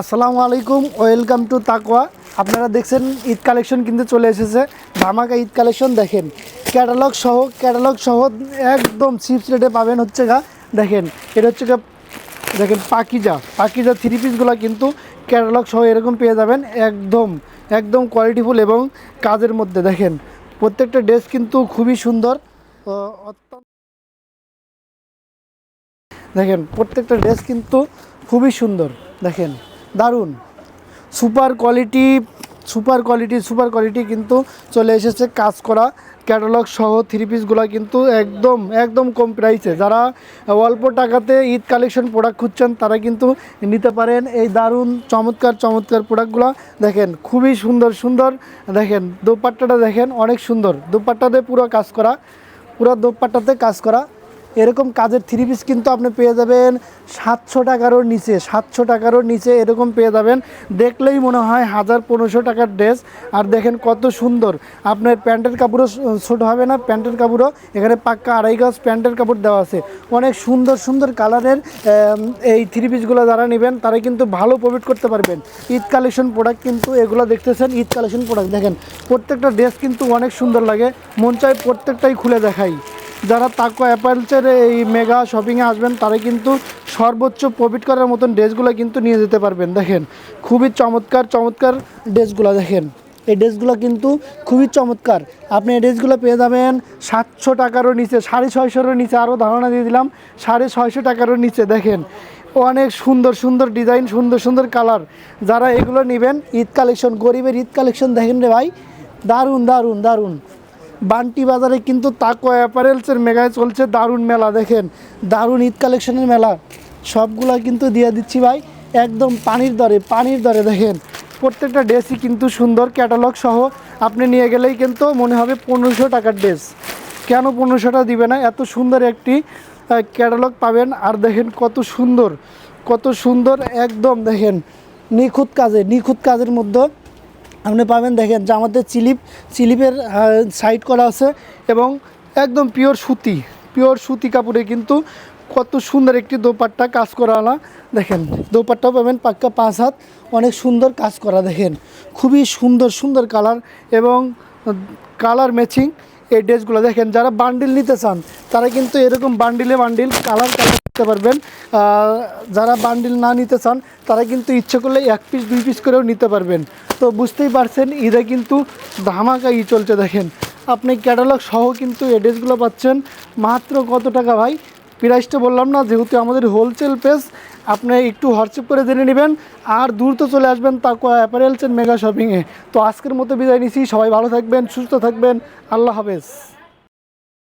আসসালামু আলাইকুম, welcome to তাকোয়া আপনারা দেখছেন ঈদ কালেকশন কিন্তু চলে এসেছে। ধামাকা ঈদ কালেকশন দেখেন। ক্যাটালগ সহ ক্যাটালগ সহ একদম চিপস রেটে পাবেন হচ্ছে গা, দেখেন, এটা হচ্ছে গা, দেখেন পাকিজা। পাকিজা থ্রি পিসগুলো কিন্তু ক্যাটালগ সহ এরকম পেয়ে যাবেন, একদম একদম কোয়ালিটিফুল এবং কাজের মধ্যে, দেখেন। প্রত্যেকটা ড্রেস কিন্তু খুবই সুন্দর। অত্যন্ত দেখেন, প্রত্যেকটা ড্রেস কিন্তু খুবই সুন্দর, দেখেন। দারুণ। Super quality super quality super quality কিন্তু চলে এসেছে কাজ করা। ক্যাটালগ সহ থ্রি পিসগুলো কিন্তু একদম একদম কম প্রাইসে যারা অল্প টাকাতে ঈদ কালেকশন প্রোডাক্ট খুঁজছেন, তারা কিন্তু নিতে পারেন এই দারুণ, চমৎকার চমৎকার প্রোডাক্টগুলো দেখেন, খুবই সুন্দর সুন্দর। দেখেন, দোপাট্টাটা দেখেন, অনেক সুন্দর। দোপাট্টাতে পুরো কাজ করা, পুরো দোপাট্টাতে কাজ করা। এরকম কাজের থ্রি পিস কিন্তু আপনি পেয়ে যাবেন সাতশো টাকারও নিচে, সাতশো টাকারও নিচে এরকম পেয়ে যাবেন। দেখলেই মনে হয় হাজার পনেরোশো টাকার ড্রেস আর দেখেন কত সুন্দর। আপনার প্যান্টের কাপড়ও ছোটো হবে না, প্যান্টের কাপড়ও। এখানে পাক্কা আড়াই গজ প্যান্টের কাপড় দেওয়া আছে। অনেক সুন্দর সুন্দর কালারের এই থ্রি পিসগুলো যারা নেবেন তারা কিন্তু ভালো প্রফিট করতে পারবেন। ঈদ কালেকশন প্রোডাক্ট কিন্তু এগুলো দেখতেছেন, ঈদ কালেকশন প্রোডাক্ট দেখেন, প্রত্যেকটা ড্রেস কিন্তু অনেক সুন্দর লাগে। মন চায় প্রত্যেকটাই খুলে দেখাই। যারা তাকো অ্যাপারেলসের এই মেগা শপিংয়ে আসবেন তারা কিন্তু সর্বোচ্চ প্রফিট করার মতন ড্রেসগুলো কিন্তু নিয়ে যেতে পারবেন। দেখেন, খুবই চমৎকার চমৎকার ড্রেসগুলো দেখেন। এই ড্রেসগুলো কিন্তু খুবই চমৎকার। আপনি এই ড্রেসগুলো পেয়ে যাবেন সাতশো টাকারও নিচে, সাড়ে ছয়শোরও নিচে। আরও ধারণা দিয়ে দিলাম, সাড়ে ছয়শো টাকারও নিচে। দেখেন, অনেক সুন্দর সুন্দর ডিজাইন, সুন্দর সুন্দর কালার। যারা এগুলো নেবেন, ঈদ কালেকশন, গরিবের ঈদ কালেকশন দেখেন রে ভাই। দারুণ দারুণ দারুণ। বান্টি বাজারে কিন্তু তাকো অ্যাপারেলসের মেগায় চলছে দারুণ মেলা, দেখেন। দারুণ ঈদ কালেকশনের মেলা। সবগুলা কিন্তু দিয়ে দিচ্ছি ভাই, একদম পানির দরে পানির দরে, দেখেন। প্রত্যেকটা ড্রেসই কিন্তু সুন্দর, ক্যাটালগ সহ। আপনি নিয়ে গেলেই কিন্তু মনে হবে পনেরোশো টাকার ড্রেস। কেন পনেরোশোটা দিবে না? এত সুন্দর একটি ক্যাটালগ পাবেন। আর দেখেন কত সুন্দর কত সুন্দর, একদম দেখেন, নিখুঁত কাজে, নিখুঁত কাজের মধ্যে আপনি পাবেন, দেখেন যে আমাদের চিলিপ, চিলিপের সাইড করা আছে এবং একদম পিওর সুতি পিওর সুতি কাপড়ে কিন্তু কত সুন্দর একটি দোপাট্টা কাজ করা আলা। দেখেন, দোপাট্টাও পাবেন পাক্কা পাঁচ হাত, অনেক সুন্দর কাজ করা, দেখেন। খুবই সুন্দর সুন্দর কালার এবং কালার ম্যাচিং এই ড্রেসগুলো দেখেন, যারা বান্ডিল নিতে চান, তারা কিন্তু এরকম বান্ডিলে বান্ডিল কালার কালার করতে পারবেন। যারা বান্ডিল না নিতে চান, তারা কিন্তু ইচ্ছে করলে এক পিস দুই পিস করেও নিতে পারবেন। তো বুঝতেই পারছেন, ঈদে কিন্তু ধামাকা ই চলছে দেখেন। আপনি ক্যাটালগ সহ কিন্তু এই ড্রেসগুলো পাচ্ছেন। মাত্র কত টাকা ভাই? প্রাইসটা বললাম না, যেহেতু আমাদের হোলসেল পেজ আপনি একটু হোয়াটসঅ্যাপ করে জেনে নেবেন। আর দূর তো চলে আসবেন তাকো অ্যাপারেলস অ্যান্ড মেগা শপিংয়ে তো আজকের মতো বিদায় নিছি, সবাই ভালো থাকবেন, সুস্থ থাকবেন, আল্লাহ হাফেজ।